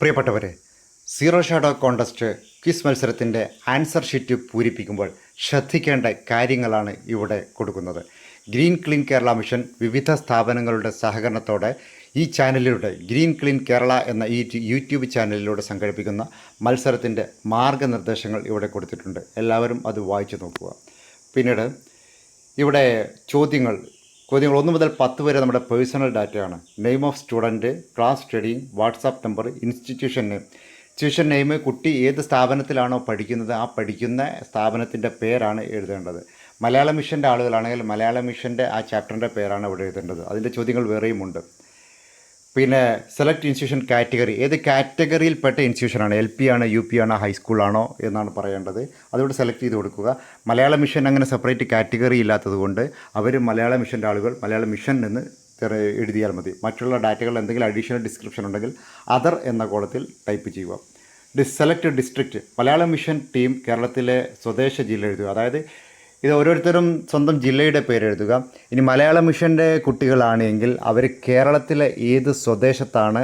പ്രിയപ്പെട്ടവരെ zero shadow contest quiz മത്സരത്തിന്റെ answer sheet പൂരിപ്പിക്കുമ്പോൾ ശ്രദ്ധിക്കേണ്ട കാര്യങ്ങളാണ് ഇവിടെ കൊടുക്കുന്നത്. ഗ്രീൻ ക്ലീൻ കേരള മിഷൻ വിവിധ സ്ഥാപനങ്ങളുടെ സഹകരണത്തോടെ ഈ ചാനലിലൂടെ ഗ്രീൻ ക്ലീൻ കേരള എന്ന ഈ യൂട്യൂബ് ചാനലിലൂടെ സംഘടിപ്പിക്കുന്ന മത്സരത്തിന്റെ മാർഗനിർദ്ദേശങ്ങൾ ഇവിടെ കൊടുത്തിട്ടുണ്ട്. എല്ലാവരും അത് വായിച്ചു നോക്കുക. പിന്നീട് ഇവിടെ ചോദ്യങ്ങൾ ചോദ്യങ്ങൾ ഒന്ന് മുതൽ പത്ത് വരെ നമ്മുടെ പേഴ്സണൽ ഡാറ്റയാണ്. Name of student class study WhatsApp number institution name tuition name കുട്ടി ഏത് സ്ഥാപനത്തിലാണോ പഠിക്കുന്നത് ആ പഠിക്കുന്ന സ്ഥാപനത്തിന്റെ പേരാണ് എഴുതേണ്ടത്. മലയാള മിഷന്റെ ആളുകളാണെങ്കിൽ മലയാള മിഷന്റെ ആ ചാപ്റ്ററിന്റെ പേരാണ് ഇവിടെ എഴുതേണ്ടത്. അതിന്റെ ചോദ്യങ്ങൾ വേറെയുമുണ്ട് പിന്നെ സെലക്ട് ഇൻസ്റ്റിറ്റ്യൂഷൻ കാറ്റഗറി ഏത് കാറ്റഗറിയിൽപ്പെട്ട ഇൻസ്റ്റിറ്റ്യൂഷനാണ് എൽ പി ആണ് യു പി ആണോ ഹൈസ്കൂളാണോ എന്നാണ് പറയേണ്ടത്. അതുകൊണ്ട് സെലക്ട് ചെയ്ത് കൊടുക്കുക. മലയാള മിഷൻ അങ്ങനെ സെപ്പറേറ്റ് കാറ്റഗറി ഇല്ലാത്തതുകൊണ്ട് അവർ മലയാള മിഷന്റെ ആളുകൾ മലയാള മിഷൻ എന്ന് എഴുതിയാൽ മതി. മറ്റുള്ള ഡാറ്റകൾ എന്തെങ്കിലും അഡീഷണൽ ഡിസ്ക്രിപ്ഷൻ ഉണ്ടെങ്കിൽ അതർ എന്ന കോളത്തിൽ ടൈപ്പ് ചെയ്യുക. Dis select district Malayala mission team കേരളത്തിലെ സ്വദേശ ജില്ല എഴുതുക. അതായത് ഇത് ഓരോരുത്തരും സ്വന്തം ജില്ലയുടെ പേരെഴുതുക ഇനി മലയാള മിഷന്റെ കുട്ടികളാണെങ്കിൽ അവർ കേരളത്തിലെ ഏത് സ്വദേശത്താണ്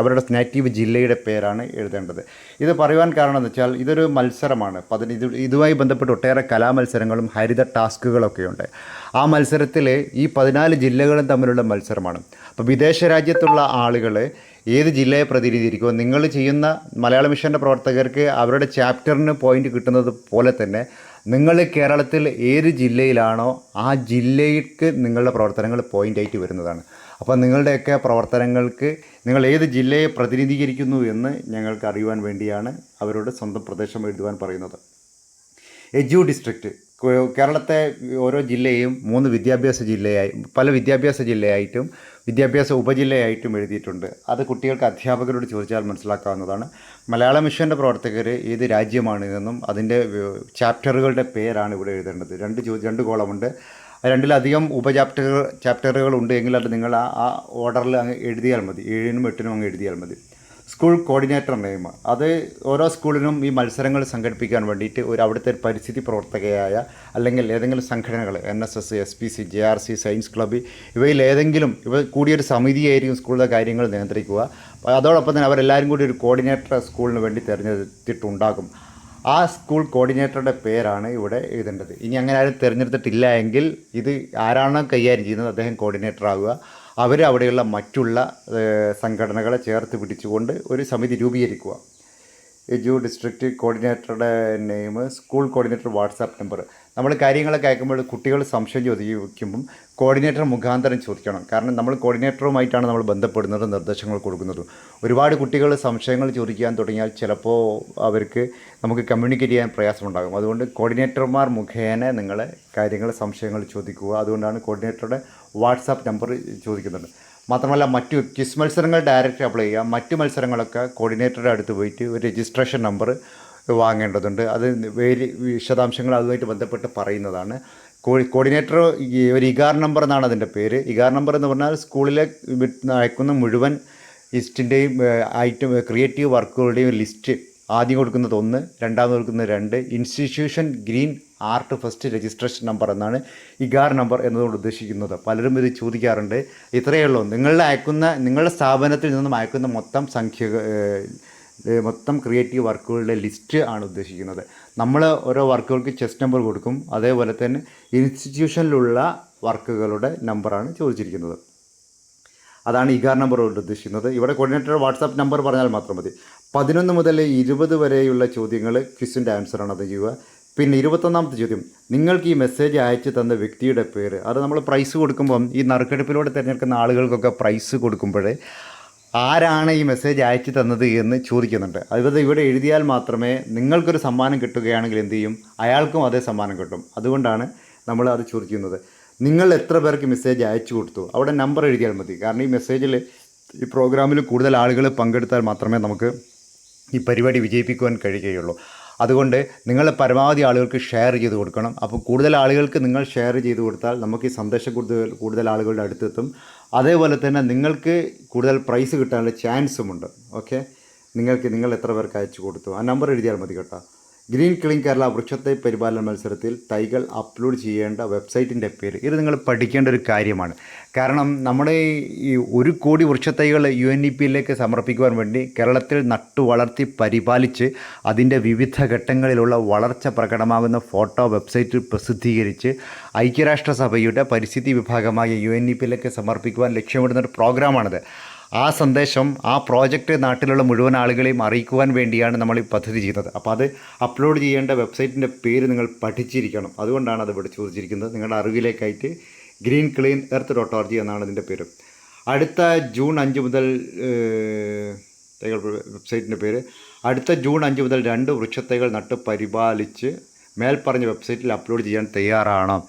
അവരുടെ നേറ്റീവ് ജില്ലയുടെ പേരാണ് എഴുതേണ്ടത്. ഇത് പറയുവാൻ കാരണം എന്ന് വെച്ചാൽ ഇതൊരു മത്സരമാണ്. അപ്പം ഇത് ഇതുമായി ബന്ധപ്പെട്ട് ഒട്ടേറെ കലാമത്സരങ്ങളും ഹരിത ടാസ്കുകളൊക്കെ ഉണ്ട് ആ മത്സരത്തിൽ ഈ പതിനാല് ജില്ലകളും തമ്മിലുള്ള മത്സരമാണ്. അപ്പോൾ വിദേശ രാജ്യത്തുള്ള ആളുകൾ ഏത് ജില്ലയെ പ്രതിനിധീകരിക്കുമോ നിങ്ങൾ ചെയ്യുന്ന മലയാള മിഷന്റെ പ്രവർത്തകർക്ക് അവരുടെ ചാപ്റ്ററിന് പോയിന്റ് കിട്ടുന്നത് പോലെ തന്നെ നിങ്ങൾ കേരളത്തിൽ ഏത് ജില്ലയിലാണോ ആ ജില്ലയ്ക്ക് നിങ്ങളുടെ പ്രവർത്തനങ്ങൾ പോയിന്റ് ആയിട്ട് വരുന്നതാണ്. അപ്പോൾ നിങ്ങളുടെയൊക്കെ പ്രവർത്തനങ്ങൾക്ക് നിങ്ങൾ ഏത് ജില്ലയെ പ്രതിനിധീകരിക്കുന്നു എന്ന് ഞങ്ങൾക്ക് അറിയുവാൻ വേണ്ടിയാണ് അവരോട് സ്വന്തം പ്രദേശം എഴുതുവാൻ പറയുന്നത്. എജു ഡിസ്ട്രിക്റ്റ് കേരളത്തെ ഓരോ ജില്ലയും മൂന്ന് വിദ്യാഭ്യാസ ജില്ലയായി പല വിദ്യാഭ്യാസ ജില്ലയായിട്ടും വിദ്യാഭ്യാസ ഉപജില്ലയായിട്ടും എഴുതിയിട്ടുണ്ട്. അത് കുട്ടികൾക്ക് അധ്യാപകരോട് ചോദിച്ചാൽ മനസ്സിലാക്കാവുന്നതാണ്. മലയാള മിഷന്റെ പ്രവർത്തകർ ഏത് രാജ്യമാണ് എന്നും അതിന്റെ ചാപ്റ്ററുകളുടെ പേരാണ് ഇവിടെ എഴുതേണ്ടത്. രണ്ട് ചോ രണ്ട് കോളമുണ്ട്. രണ്ടിലധികം ഉപചാപ്റ്ററുകൾ ചാപ്റ്ററുകൾ ഉണ്ട് എങ്കിൽ അത് നിങ്ങൾ ആ ഓർഡറിൽ അങ്ങ് എഴുതിയാൽ മതി. ഏഴിനും എട്ടിനും അങ്ങ് എഴുതിയാൽ മതി. സ്കൂൾ കോർഡിനേറ്റർ നെയിം അത് ഓരോ സ്കൂളിനും ഈ മത്സരങ്ങൾ സംഘടിപ്പിക്കാൻ വേണ്ടിയിട്ട് ഒരു അവിടുത്തെ ഒരു പരിസ്ഥിതി പ്രവർത്തകയായ അല്ലെങ്കിൽ ഏതെങ്കിലും സംഘടനകൾ N S S S P C J R C science club ഇവയിൽ ഏതെങ്കിലും ഇവ കൂടിയൊരു സമിതിയായിരിക്കും സ്കൂളിലെ കാര്യങ്ങൾ നിയന്ത്രിക്കുക. അതോടൊപ്പം തന്നെ അവരെല്ലാവരും കൂടി ഒരു കോർഡിനേറ്റർ സ്കൂളിന് വേണ്ടി തിരഞ്ഞെടുത്തിട്ടുണ്ടാകും. ആ സ്കൂൾ കോർഡിനേറ്ററുടെ പേരാണ് ഇവിടെ എഴുതേണ്ടത്. ഇനി അങ്ങനെ ആരും തിരഞ്ഞെടുത്തിട്ടില്ല എങ്കിൽ ഇത് ആരാണോ കൈകാര്യം ചെയ്യുന്നത് അദ്ദേഹം കോർഡിനേറ്റർ ആകുക അവർ അവിടെയുള്ള മറ്റുള്ള സംഘടനകളെ ചേർത്ത് പിടിച്ചുകൊണ്ട് ഒരു സമിതി രൂപീകരിക്കുക. എജു district കോർഡിനേറ്ററുടെ name school coordinator WhatsApp number. നമ്മൾ കാര്യങ്ങളൊക്കെ അയക്കുമ്പോൾ കുട്ടികൾ സംശയം ചോദിക്കുമ്പം കോർഡിനേറ്റർ മുഖാന്തരം ചോദിക്കണം. കാരണം നമ്മൾ കോർഡിനേറ്ററുമായിട്ടാണ് നമ്മൾ ബന്ധപ്പെടുന്നതും നിർദ്ദേശങ്ങൾ കൊടുക്കുന്നതും. ഒരുപാട് കുട്ടികൾ സംശയങ്ങൾ ചോദിക്കാൻ തുടങ്ങിയാൽ ചിലപ്പോൾ അവർക്ക് നമുക്ക് കമ്മ്യൂണിക്കേറ്റ് ചെയ്യാൻ പ്രയാസമുണ്ടാകും. അതുകൊണ്ട് കോർഡിനേറ്റർമാർ മുഖേന നിങ്ങൾ കാര്യങ്ങൾ സംശയങ്ങൾ ചോദിക്കുക. അതുകൊണ്ടാണ് കോർഡിനേറ്ററുടെ വാട്സാപ്പ് നമ്പർ ചോദിക്കുന്നുണ്ട് മാത്രമല്ല മറ്റു ക്വിസ് മത്സരങ്ങൾ ഡയറക്റ്റ് അപ്ലൈ ചെയ്യുക. മറ്റു മത്സരങ്ങളൊക്കെ കോർഡിനേറ്ററുടെ അടുത്ത് പോയിട്ട് ഒരു രജിസ്ട്രേഷൻ നമ്പർ വാങ്ങേണ്ടതുണ്ട്. അത് വേരി വിശദാംശങ്ങൾ അതുമായിട്ട് ബന്ധപ്പെട്ട് പറയുന്നതാണ്. കോർഡിനേറ്റർ ഒരു ഇഗാർ നമ്പർ എന്നാണ് അതിന്റെ പേര്. ഇഗാർ നമ്പർ എന്ന് പറഞ്ഞാൽ സ്കൂളിലെ അയക്കുന്ന മുഴുവൻ ലിസ്റ്റിന്റെയും ഐറ്റം ക്രിയേറ്റീവ് വർക്കുകളുടെയും ലിസ്റ്റ് ആദ്യം കൊടുക്കുന്നത് ഒന്ന് രണ്ടാമത് കൊടുക്കുന്നത് രണ്ട്. Institution green art first registration number എന്നാണ് ഇഗാർ നമ്പർ എന്നതുകൊണ്ട് ഉദ്ദേശിക്കുന്നത്. പലരും ഇത് ചോദിക്കാറുണ്ട്. ഇത്രയേ ഉള്ളൂ. നിങ്ങളുടെ അയക്കുന്ന നിങ്ങളുടെ സ്ഥാപനത്തിൽ നിന്നും അയക്കുന്ന മൊത്തം സംഖ്യ മൊത്തം ക്രിയേറ്റീവ് വർക്കുകളുടെ ലിസ്റ്റ് ആണ് ഉദ്ദേശിക്കുന്നത്. നമ്മൾ ഓരോ വർക്കുകൾക്ക് ചെസ്റ്റ് നമ്പർ കൊടുക്കും. അതേപോലെ തന്നെ ഇൻസ്റ്റിറ്റ്യൂഷനിലുള്ള വർക്കുകളുടെ നമ്പറാണ് ചോദിച്ചിരിക്കുന്നത്. അതാണ് ഇഗാർ നമ്പർ കൊണ്ട് ഉദ്ദേശിക്കുന്നത്. ഇവിടെ കോർഡിനേറ്റർ വാട്സാപ്പ് നമ്പർ പറഞ്ഞാൽ മാത്രം മതി. പതിനൊന്ന് മുതൽ ഇരുപത് വരെയുള്ള ചോദ്യങ്ങൾ ക്വിസിന്റെ ആൻസറാണ് അത് ചെയ്യുക. പിന്നെ ഇരുപത്തൊന്നാമത്തെ ചോദ്യം. നിങ്ങൾക്ക് ഈ മെസ്സേജ് അയച്ചു തന്ന വ്യക്തിയുടെ പേര്. അത് നമ്മൾ പ്രൈസ് കൊടുക്കുമ്പം ഈ നറുക്കെടുപ്പിലൂടെ തിരഞ്ഞെടുക്കുന്ന ആളുകൾക്കൊക്കെ പ്രൈസ് കൊടുക്കുമ്പോൾ ആരാണ് ഈ മെസ്സേജ് അയച്ചു തന്നത് എന്ന് ചോദിക്കുന്നുണ്ട്. അതുപോലെ ഇവിടെ എഴുതിയാൽ മാത്രമേ നിങ്ങൾക്കൊരു സമ്മാനം കിട്ടുകയാണെങ്കിൽ എന്ത് ചെയ്യും? അയാൾക്കും അതേ സമ്മാനം കിട്ടും. അതുകൊണ്ടാണ് നമ്മൾ അത് ചോദിക്കുന്നത്. നിങ്ങൾ എത്ര പേർക്ക് മെസ്സേജ് അയച്ചു കൊടുത്തു? അവിടെ നമ്പർ എഴുതിയാൽ മതി. കാരണം ഈ മെസ്സേജിൽ ഈ പ്രോഗ്രാമിൽ കൂടുതൽ ആളുകൾ പങ്കെടുത്താൽ മാത്രമേ നമുക്ക് ഈ പരിപാടി വിജയിപ്പിക്കുവാൻ കഴിയുകയുള്ളൂ. അതുകൊണ്ട് നിങ്ങൾ പരമാവധി ആളുകൾക്ക് ഷെയർ ചെയ്ത് കൊടുക്കണം. അപ്പോൾ കൂടുതൽ ആളുകൾക്ക് നിങ്ങൾ ഷെയർ ചെയ്ത് കൊടുത്താൽ നമുക്ക് ഈ സന്ദേശം കൂടുതൽ കൂടുതൽ ആളുകളുടെ അടുത്തെത്തും. അതേപോലെ തന്നെ നിങ്ങൾക്ക് കൂടുതൽ പ്രൈസ് കിട്ടാനുള്ള ചാൻസും ഉണ്ട്. ഓക്കെ നിങ്ങൾക്ക് നിങ്ങൾ എത്ര പേർക്ക് അയച്ചു കൊടുത്തു? ആ നമ്പർ എഴുതിയാൽ മതി കേട്ടോ. ഗ്രീൻ ക്ലീൻ കേരള വൃക്ഷത്തെ പരിപാലന മത്സരത്തിൽ തൈകൾ അപ്ലോഡ് ചെയ്യേണ്ട വെബ്സൈറ്റിന്റെ പേര്. ഇത് നിങ്ങൾ പഠിക്കേണ്ട ഒരു കാര്യമാണ്. കാരണം നമ്മുടെ ഈ ഒരു കോടി വൃക്ഷത്തൈകൾ യു എൻ ഇ പിയിലേക്ക് സമർപ്പിക്കുവാൻ വേണ്ടി കേരളത്തിൽ നട്ടു വളർത്തി പരിപാലിച്ച് അതിന്റെ വിവിധ ഘട്ടങ്ങളിലുള്ള വളർച്ച പ്രകടമാകുന്ന ഫോട്ടോ വെബ്സൈറ്റിൽ പ്രസിദ്ധീകരിച്ച് ഐക്യരാഷ്ട്രസഭയുടെ പരിസ്ഥിതി വിഭാഗമായ യു എൻ ഇ പിയിലേക്ക് സമർപ്പിക്കുവാൻ ലക്ഷ്യമിടുന്ന ഒരു പ്രോഗ്രാമാണിത്. ആ സന്ദേശം ആ പ്രോജക്റ്റ് നാട്ടിലുള്ള മുഴുവൻ ആളുകളെയും അറിയിക്കുവാൻ വേണ്ടിയാണ് നമ്മൾ ഈ പദ്ധതി ചെയ്യുന്നത്. അപ്പോൾ അത് അപ്ലോഡ് ചെയ്യേണ്ട വെബ്സൈറ്റിന്റെ പേര് നിങ്ങൾ പഠിച്ചിരിക്കണം. അതുകൊണ്ടാണ് അത് ഇവിടെ ചോദിച്ചിരിക്കുന്നത്. നിങ്ങളുടെ അറിവിലേക്കായിട്ട് green clean earth dot org എന്നാണ് ഇതിന്റെ പേര്. അടുത്ത ജൂൺ അഞ്ച് മുതൽ തൈകൾ വെബ്സൈറ്റിന്റെ പേര്. അടുത്ത ജൂൺ അഞ്ച് മുതൽ രണ്ട് വൃക്ഷത്തൈകൾ നട്ട് പരിപാലിച്ച് മേൽപ്പറഞ്ഞ വെബ്സൈറ്റിൽ അപ്ലോഡ് ചെയ്യാൻ തയ്യാറാണോ.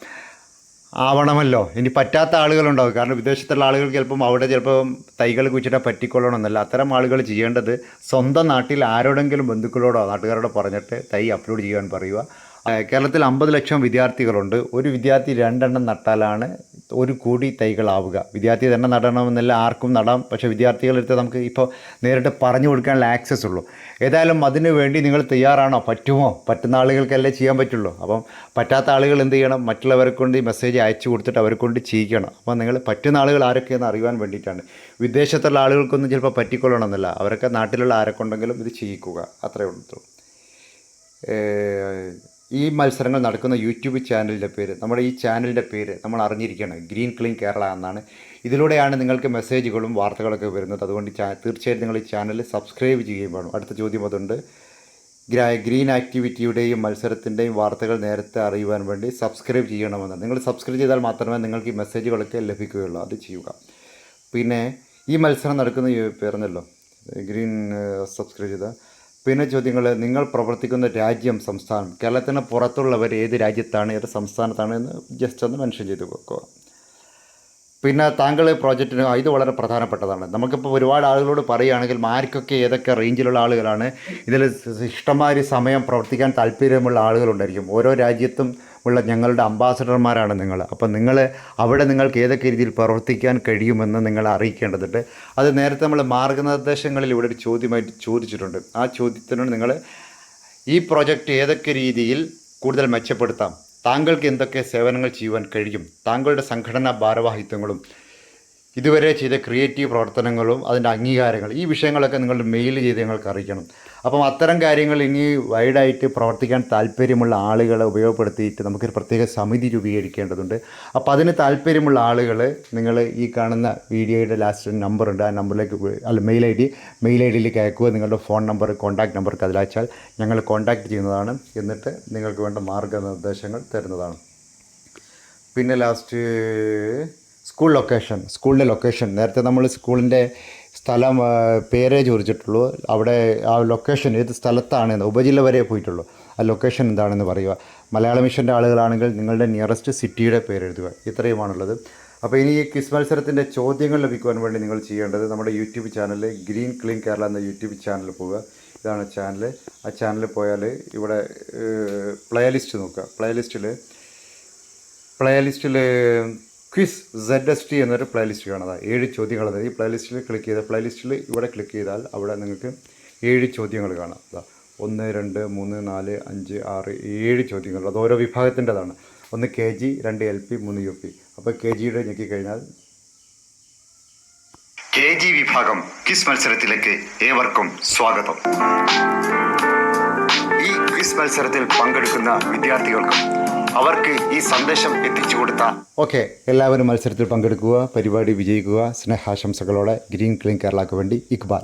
ആവണമല്ലോ. ഇനി പറ്റാത്ത ആളുകളുണ്ടാവും. കാരണം വിദേശത്തുള്ള ആളുകൾ ചിലപ്പം അവിടെ ചിലപ്പം തൈകൾ കുഴിച്ചിട്ടാൽ പറ്റിക്കൊള്ളണമെന്നല്ല അത്തരം ആളുകൾ ചെയ്യേണ്ടത് സ്വന്തം നാട്ടിൽ ആരോടെങ്കിലും ബന്ധുക്കളോടോ നാട്ടുകാരോടോ പറഞ്ഞിട്ട് തൈ അപ്ലോഡ് ചെയ്യാൻ പറയുക. കേരളത്തിൽ അമ്പത് ലക്ഷം വിദ്യാർത്ഥികളുണ്ട്. ഒരു വിദ്യാർത്ഥി രണ്ടെണ്ണം നട്ടാലാണ് ഒരു കോടി തൈകളാവുക. വിദ്യാർത്ഥി തന്നെ നടണമെന്നല്ല ആർക്കും നടാം. പക്ഷേ വിദ്യാർത്ഥികളെടുത്ത് നമുക്ക് ഇപ്പോൾ നേരിട്ട് പറഞ്ഞു കൊടുക്കാനുള്ള ആക്സസ് ഉള്ളൂ. ഏതായാലും അതിനു വേണ്ടി നിങ്ങൾ തയ്യാറാണോ? പറ്റുമോ? പറ്റുന്ന ആളുകൾക്കല്ലേ ചെയ്യാൻ പറ്റുള്ളൂ. അപ്പം പറ്റാത്ത ആളുകൾ എന്ത് ചെയ്യണം? മറ്റുള്ളവരെ കൊണ്ട് ഈ മെസ്സേജ് അയച്ചു കൊടുത്തിട്ട് അവരെ കൊണ്ട് ചെയ്യിക്കണം. അപ്പോൾ നിങ്ങൾ പറ്റുന്ന ആളുകൾ ആരൊക്കെയെന്ന് അറിയാൻ വേണ്ടിയിട്ടാണ്. വിദേശത്തുള്ള ആളുകൾക്കൊന്നും ചിലപ്പോൾ പറ്റിക്കൊള്ളണമെന്നില്ല. അവരൊക്കെ നാട്ടിലുള്ള ആരൊക്കെയുണ്ടെങ്കിലും ഇത് ചെയ്യിക്കുക. അത്രയേ ഉള്ളൂ. ഈ മത്സരങ്ങൾ നടക്കുന്ന യൂട്യൂബ് ചാനലിന്റെ പേര് നമ്മുടെ ഈ ചാനലിന്റെ പേര് നമ്മൾ അറിഞ്ഞിരിക്കണം. ഗ്രീൻ ക്ലീൻ കേരള എന്നാണ്. ഇതിലൂടെയാണ് നിങ്ങൾക്ക് മെസ്സേജുകളും വാർത്തകളൊക്കെ വരുന്നത്. അതുകൊണ്ട് തീർച്ചയായും നിങ്ങൾ ഈ ചാനൽ സബ്സ്ക്രൈബ് ചെയ്യുകയും വേണം. അടുത്ത ചോദ്യം അതുണ്ട്. ഗ്രീൻ ആക്ടിവിറ്റിയുടെയും മത്സരത്തിന്റെയും വാർത്തകൾ നേരത്തെ അറിയുവാൻ വേണ്ടി സബ്സ്ക്രൈബ് ചെയ്യണമെന്ന്. നിങ്ങൾ സബ്സ്ക്രൈബ് ചെയ്താൽ മാത്രമേ നിങ്ങൾക്ക് ഈ മെസ്സേജുകളൊക്കെ ലഭിക്കുകയുള്ളൂ. അത് ചെയ്യുക. പിന്നെ ഈ മത്സരം നടക്കുന്ന പേർന്നല്ലോ ഗ്രീൻ സബ്സ്ക്രൈബ് ചെയ്ത പിന്നെ ചോദ്യങ്ങൾ നിങ്ങൾ പ്രവർത്തിക്കുന്ന രാജ്യം സംസ്ഥാനം കേരളത്തിന് പുറത്തുള്ളവർ ഏത് രാജ്യത്താണ് ഏത് സംസ്ഥാനത്താണ് എന്ന് ജസ്റ്റ് ഒന്ന് മെൻഷൻ ചെയ്ത് വെക്കുക. പിന്നെ താങ്കൾ പ്രോജക്റ്റിന് ഇത് വളരെ പ്രധാനപ്പെട്ടതാണ്. നമുക്കിപ്പോൾ ഒരുപാട് ആളുകളോട് പറയുകയാണെങ്കിൽ ആർക്കൊക്കെ ഏതൊക്കെ റേഞ്ചിലുള്ള ആളുകളാണ് ഇതിൽ ഇഷ്ടമാതിരി സമയം പ്രവർത്തിക്കാൻ താല്പര്യമുള്ള ആളുകളുണ്ടായിരിക്കും. ഓരോ രാജ്യത്തും ഉള്ള ഞങ്ങളുടെ അംബാസഡർമാരാണ് നിങ്ങൾ. അപ്പോൾ നിങ്ങൾ അവിടെ നിങ്ങൾക്ക് ഏതൊക്കെ രീതിയിൽ പ്രവർത്തിക്കാൻ കഴിയുമെന്ന് നിങ്ങൾ അറിയിക്കേണ്ടതുണ്ട്. അത് നേരത്തെ നമ്മൾ മാർഗനിർദ്ദേശങ്ങളിൽ ഇവിടെ ഒരു ചോദ്യമായിട്ട് ചോദിച്ചിട്ടുണ്ട്. ആ ചോദ്യത്തിനോട് നിങ്ങൾ ഈ പ്രോജക്റ്റ് ഏതൊക്കെ രീതിയിൽ കൂടുതൽ മെച്ചപ്പെടുത്താം? താങ്കൾക്ക് എന്തൊക്കെ സേവനങ്ങൾ ചെയ്യുവാൻ കഴിയും? താങ്കളുടെ സംഘടനാ ഭാരവാഹിത്വങ്ങളും ഇതുവരെ ചെയ്ത ക്രിയേറ്റീവ് പ്രവർത്തനങ്ങളും അതിന്റെ അംഗീകാരങ്ങൾ ഈ വിഷയങ്ങളൊക്കെ നിങ്ങളുടെ മെയിൽ ചെയ്ത് ഞങ്ങൾക്ക് അറിയിക്കണം. അപ്പം അത്തരം കാര്യങ്ങൾ ഇനി വൈഡായിട്ട് പ്രവർത്തിക്കാൻ താല്പര്യമുള്ള ആളുകളെ ഉപയോഗപ്പെടുത്തിയിട്ട് നമുക്കൊരു പ്രത്യേക സമിതി രൂപീകരിക്കേണ്ടതുണ്ട്. അപ്പോൾ അതിന് താല്പര്യമുള്ള ആളുകൾ നിങ്ങൾ ഈ കാണുന്ന വീഡിയോയുടെ ലാസ്റ്റ് നമ്പറുണ്ട് ആ നമ്പറിലേക്ക് അല്ല mail I D mail I ഡിയിലേക്ക് അയക്കുക. നിങ്ങളുടെ ഫോൺ നമ്പർ കോൺടാക്ട് നമ്പർക്ക് അതിലയച്ചാൽ ഞങ്ങൾ കോൺടാക്റ്റ് ചെയ്യുന്നതാണ്. എന്നിട്ട് നിങ്ങൾക്ക് വേണ്ട മാർഗനിർദ്ദേശങ്ങൾ തരുന്നതാണ്. പിന്നെ ലാസ്റ്റ് സ്കൂൾ ലൊക്കേഷൻ സ്കൂളിന്റെ ലൊക്കേഷൻ. നേരത്തെ നമ്മൾ സ്കൂളിന്റെ സ്ഥലം പേരേ ചോദിച്ചിട്ടുള്ളൂ. അവിടെ ആ ലൊക്കേഷൻ ഏത് സ്ഥലത്താണെന്ന് ഉപജില്ല വരെ പോയിട്ടുള്ളൂ. ആ ലൊക്കേഷൻ എന്താണെന്ന് പറയുക. മലയാള മിഷന്റെ ആളുകളാണെങ്കിൽ നിങ്ങളുടെ നിയറസ്റ്റ് സിറ്റിയുടെ പേരെഴുതുക. ഇത്രയുമാണുള്ളത്. അപ്പോൾ ഇനി ഈ ക്വിസ് മത്സരത്തിന്റെ ചോദ്യങ്ങൾ ലഭിക്കുവാൻ വേണ്ടി നിങ്ങൾ ചെയ്യേണ്ടത് നമ്മുടെ YouTube channel green clean Kerala എന്ന യൂട്യൂബ് ചാനൽ പോവുക. ഇതാണ് ചാനൽ. ആ ചാനലിൽ പോയാൽ ഇവിടെ പ്ലേലിസ്റ്റ് നോക്കുക. പ്ലേ ലിസ്റ്റിൽ പ്ലേ ലിസ്റ്റിൽ ക്വിസ് സെഡ് എസ് ടി എന്നൊരു പ്ലേലിസ്റ്റ് ലിസ്റ്റ് കാണാം ഏഴ് ചോദ്യങ്ങൾ. അതായത് ഈ പ്ലേലിസ്റ്റിൽ ക്ലിക്ക് ചെയ്ത പ്ലേലിസ്റ്റിൽ ഇവിടെ ക്ലിക്ക് ചെയ്താൽ അവിടെ നിങ്ങൾക്ക് ഏഴ് ചോദ്യങ്ങൾ കാണാം. അതാ ഒന്ന് രണ്ട് മൂന്ന് നാല് അഞ്ച് ആറ് ഏഴ് ചോദ്യങ്ങൾ. അത് ഓരോ വിഭാഗത്തിന്റെതാണ്. ഒന്ന് കെ ജി രണ്ട് എൽ പി മൂന്ന് യു പി അപ്പോൾ കെ ജിയുടെ ഞെക്കിക്കഴിഞ്ഞാൽ കെ ജി വിഭാഗം ക്വിസ് മത്സരത്തിലേക്ക് ഏവർക്കും സ്വാഗതം. ഈ ക്വിസ് മത്സരത്തിൽ പങ്കെടുക്കുന്ന വിദ്യാർത്ഥികൾക്കും അവർക്ക് ഈ സന്ദേശം എത്തിച്ചു കൊടുത്ത ഓക്കെ എല്ലാവരും മത്സരത്തിൽ പങ്കെടുക്കുക പരിപാടി വിജയിക്കുക സ്നേഹാശംസകളോടെ ഗ്രീൻ ക്ലീൻ കേരളക്ക് വേണ്ടി ഇക്ബാൽ.